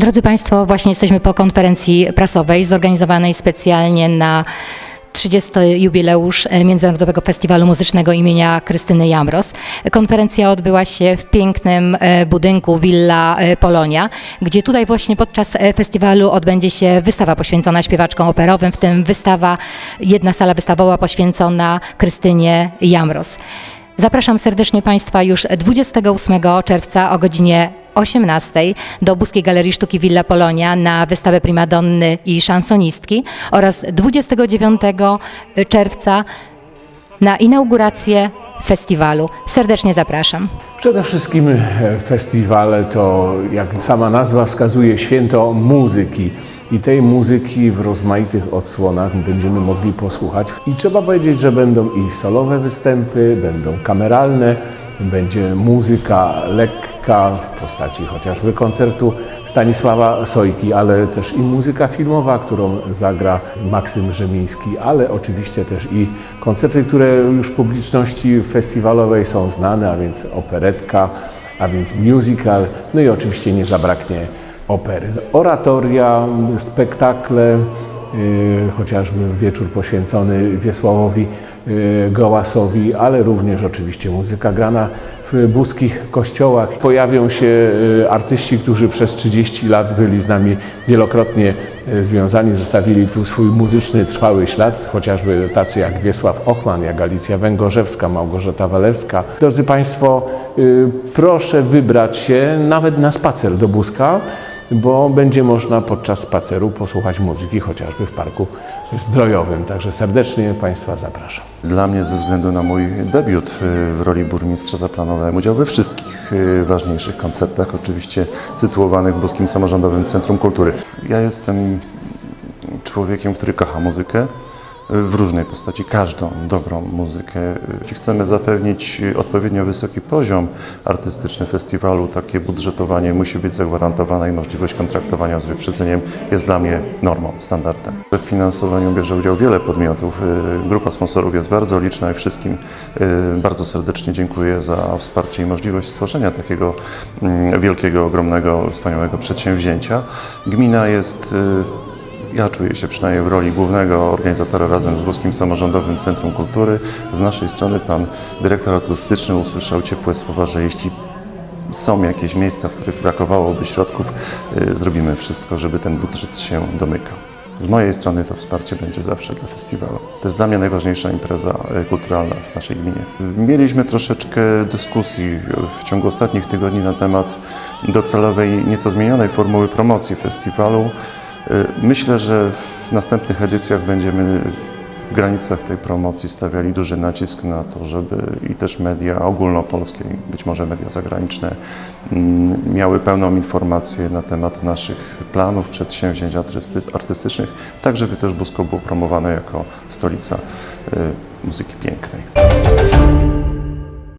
Drodzy Państwo, właśnie jesteśmy po konferencji prasowej zorganizowanej specjalnie na 30. jubileusz e, Międzynarodowego Festiwalu Muzycznego imienia Krystyny Jamros. Konferencja odbyła się w pięknym e, budynku Villa e, Polonia, gdzie tutaj właśnie podczas festiwalu odbędzie się wystawa poświęcona śpiewaczkom operowym, w tym wystawa, jedna sala wystawowa poświęcona Krystynie Jamros. Zapraszam serdecznie Państwa już 28 czerwca o godzinie 18 do Buskiej Galerii Sztuki Villa Polonia na wystawę primadonny i szansonistki oraz 29 czerwca na inaugurację festiwalu. Serdecznie zapraszam. Przede wszystkim e, festiwale to, jak sama nazwa wskazuje, święto muzyki. I tej muzyki w rozmaitych odsłonach będziemy mogli posłuchać. I trzeba powiedzieć, że będą i solowe występy, będą kameralne, będzie muzyka lekka w postaci chociażby koncertu Stanisława Sojki, ale też i muzyka filmowa, którą zagra Maksym Rzemiński, ale oczywiście też i koncerty, które już publiczności festiwalowej są znane, a więc operetka, a więc musical, no i oczywiście nie zabraknie opery. Oratoria, spektakle, y, chociażby wieczór poświęcony Wiesławowi Gołasowi, ale również oczywiście muzyka grana w buskich kościołach. Pojawią się y, artyści, którzy przez 30 lat byli z nami wielokrotnie y, związani, zostawili tu swój muzyczny, trwały ślad, chociażby tacy jak Wiesław Ochman, jak Alicja Węgorzewska, Małgorzata Walewska. Drodzy Państwo, y, proszę wybrać się nawet na spacer do Buska, bo będzie można podczas spaceru posłuchać muzyki chociażby w Parku Zdrojowym. Także serdecznie Państwa zapraszam. Dla mnie ze względu na mój debiut y, w roli burmistrza zaplanowałem udział we wszystkich y, ważniejszych koncertach, oczywiście sytuowanych w Boskim Samorządowym Centrum Kultury. Ja jestem człowiekiem, który kocha muzykę w różnej postaci, każdą dobrą muzykę. Chcemy zapewnić odpowiednio wysoki poziom artystyczny festiwalu. Takie budżetowanie musi być zagwarantowane i możliwość kontraktowania z wyprzedzeniem jest dla mnie normą, standardem. W finansowaniu bierze udział wiele podmiotów. Y, Grupa sponsorów jest bardzo liczna i wszystkim y, bardzo serdecznie dziękuję za wsparcie i możliwość stworzenia takiego mm, wielkiego, ogromnego, wspaniałego przedsięwzięcia. Gmina jest y, ja czuję się przynajmniej w roli głównego organizatora razem z Boskim Samorządowym Centrum Kultury. Z naszej strony pan dyrektor artystyczny usłyszał ciepłe słowa, że jeśli są jakieś miejsca, w których brakowałoby środków, y, zrobimy wszystko, żeby ten budżet się domykał. Z mojej strony to wsparcie będzie zawsze dla festiwalu. To jest dla mnie najważniejsza impreza y, kulturalna w naszej gminie. Mieliśmy troszeczkę dyskusji w ciągu ostatnich tygodni na temat docelowej, nieco zmienionej formuły promocji festiwalu. Y, Myślę, że w następnych edycjach będziemy w granicach tej promocji stawiali duży nacisk na to, żeby i też media ogólnopolskie, być może media zagraniczne mm, miały pełną informację na temat naszych planów, przedsięwzięć artysty- artystycznych, tak żeby też Busko było promowane jako stolica y, muzyki pięknej.